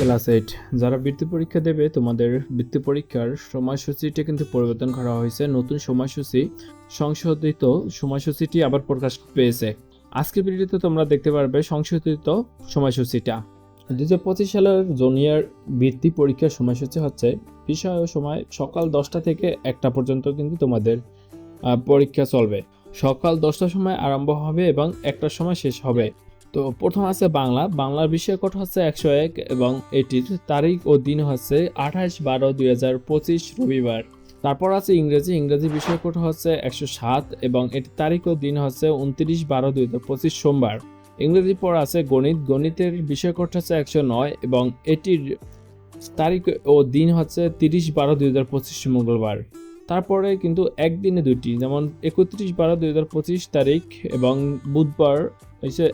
Class eight যারা বৃত্তি পরীক্ষা দেবে, তোমাদের বৃত্তি পরীক্ষার সময়সূচিটি কিন্তু পরিবর্তন করা হয়েছে। নতুন সময়সূচি, সংশোধিত সময়সূচিটি আবার প্রকাশ পেয়েছে। আজকের ভিডিওতে তোমরা দেখতে পারবে সংশোধিত সময়সূচিটা। দু হাজার পঁচিশ সালের জুনিয়র বৃত্তি পরীক্ষার সময়সূচি হচ্ছে বিষয় ও সময় সকাল দশটা থেকে একটা পর্যন্ত কিন্তু তোমাদের পরীক্ষা চলবে। সকাল দশটার সময় আরম্ভ হবে এবং একটার সময় শেষ হবে। তো প্রথম আছে বাংলা। বাংলার বিষয় কোড হচ্ছে একশো এক এবং এটির তারিখ ও দিন হচ্ছে আঠাশ বারো দুই হাজার পঁচিশ রবিবার। তারপর আছে ইংরেজি। ইংরেজি বিষয় কোড হচ্ছে একশো সাত এবং এটির তারিখ ও দিন হচ্ছে উনত্রিশ বারো দুই হাজার পঁচিশ সোমবার। ইংরেজি পর আছে গণিত। গণিতের বিষয় কোড হচ্ছে একশো নয় এবং এটির তারিখ ও দিন হচ্ছে তিরিশ বারো দুই হাজার পঁচিশ মঙ্গলবার। তারপরে কিন্তু একদিনে দুটি যেমন একত্রিশ বারো দুই হাজার পঁচিশ তারিখ এবং বুধবার হচ্ছে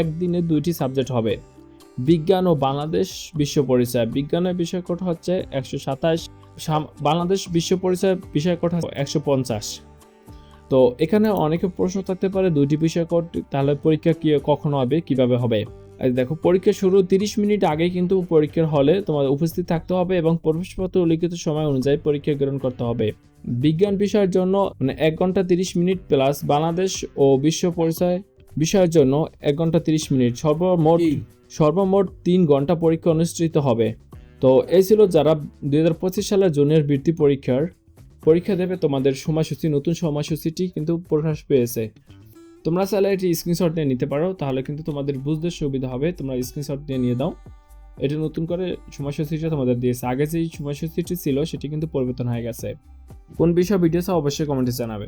একদিনে দুইটি সাবজেক্ট হবে। বিজ্ঞান ও বাংলাদেশ বিশ্ব পরিচয়। বিজ্ঞানের বিষয় কোড হচ্ছে একশো সাতাশ বাংলাদেশ বিশ্ব পরিচয় বিষয় হচ্ছে একশো পঞ্চাশ। তো এখানে অনেকে প্রশ্ন থাকতে পারে, দুইটি বিষয় কোড তাহলে পরীক্ষা কি, কখন হবে, কীভাবে হবে? দেখো, পরীক্ষা শুরু তিরিশ মিনিট আগে কিন্তু পরীক্ষার হলে তোমার উপস্থিত থাকতে হবে এবং প্রবেশপত্র লিখিত সময় অনুযায়ী পরীক্ষা গ্রহণ করতে হবে। বিজ্ঞান বিষয়ের জন্য মানে এক ঘণ্টা তিরিশ মিনিট প্লাস বাংলাদেশ ও বিশ্ব পরিচয় বিষয়ের জন্য এক ঘণ্টা তিরিশ মিনিট সর্বমোট সর্বমোট তিন ঘণ্টা পরীক্ষা অনুষ্ঠিত হবে। তো এই ছিল যারা দুই হাজার পঁচিশ সালের জুনিয়র বৃত্তি পরীক্ষার পরীক্ষা দেবে তোমাদের সময়সূচি নতুন সময়সূচিটি কিন্তু প্রকাশ পেয়েছে। তোমরা চাইলে এটি স্ক্রিনশট নিয়ে নিতে পারো তাহলে কিন্তু তোমাদের বুঝতে সুবিধা হবে। তোমরা স্ক্রিনশট নিয়ে নিয়ে দাও। এটা নতুন করে সময়সূচিটা তোমাদের দিয়েছে। আগে যেই সময়সূচিটি ছিল সেটি কিন্তু পরিবর্তন হয়ে গেছে। কোন বিষয় ভিডিও চাও অবশ্যই কমেন্টে জানাবে।